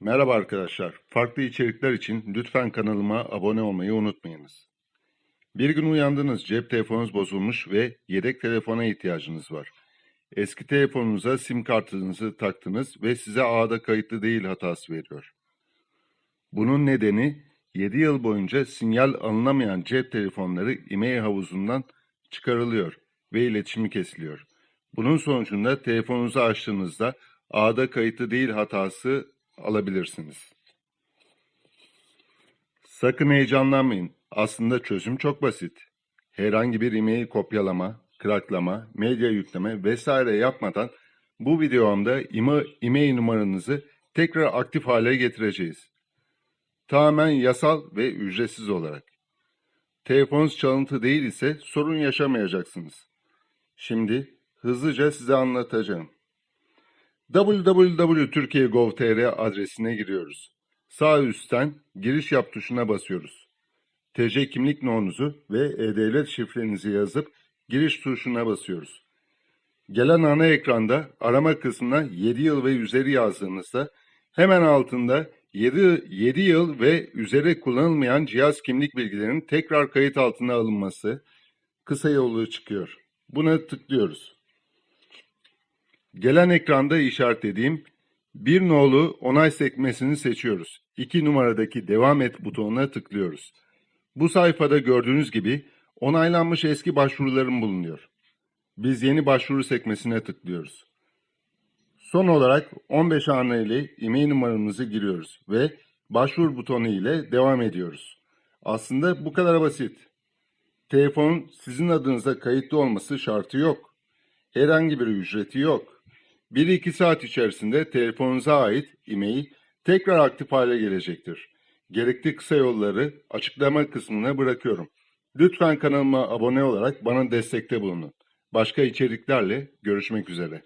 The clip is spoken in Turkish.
Merhaba arkadaşlar. Farklı içerikler için lütfen kanalıma abone olmayı unutmayınız. Bir gün uyandınız, cep telefonunuz bozulmuş ve yedek telefona ihtiyacınız var. Eski telefonunuza sim kartınızı taktınız ve size ağda kayıtlı değil hatası veriyor. Bunun nedeni 7 yıl boyunca sinyal alınamayan cep telefonları e-mail havuzundan çıkarılıyor ve iletişimi kesiliyor. Bunun sonucunda telefonunuzu açtığınızda ağda kayıtlı değil hatası alabilirsiniz. Sakın heyecanlanmayın. Aslında çözüm çok basit. Herhangi bir e-mail kopyalama, kraklama, medya yükleme vesaire yapmadan bu videomda e-mail numaranızı tekrar aktif hale getireceğiz. Tamamen yasal ve ücretsiz olarak. Telefonunuz çalıntı değil ise sorun yaşamayacaksınız. Şimdi hızlıca size anlatacağım www.turkiye.gov.tr adresine giriyoruz. Sağ üstten giriş yap tuşuna basıyoruz. TC kimlik numaranızı ve e-devlet şifrenizi yazıp giriş tuşuna basıyoruz. Gelen ana ekranda arama kısmına 7 yıl ve üzeri yazdığınızda hemen altında 7, 7 yıl ve üzeri kullanılmayan cihaz kimlik bilgilerinin tekrar kayıt altına alınması kısa yolu çıkıyor. Buna tıklıyoruz. Gelen ekranda işaretlediğim bir nolu onay sekmesini seçiyoruz. 2 numaradaki devam et butonuna tıklıyoruz. Bu sayfada gördüğünüz gibi onaylanmış eski başvurularım bulunuyor. Biz yeni başvuru sekmesine tıklıyoruz. Son olarak 15 haneli e-mail numaramızı giriyoruz ve başvur butonu ile devam ediyoruz. Aslında bu kadar basit. Telefonun sizin adınıza kayıtlı olması şartı yok. Herhangi bir ücreti yok. 1-2 saat içerisinde telefonunuza ait e-mail tekrar aktif hale gelecektir. Gerekli kısa yolları açıklama kısmına bırakıyorum. Lütfen kanalıma abone olarak bana destekte bulunun. Başka içeriklerle görüşmek üzere.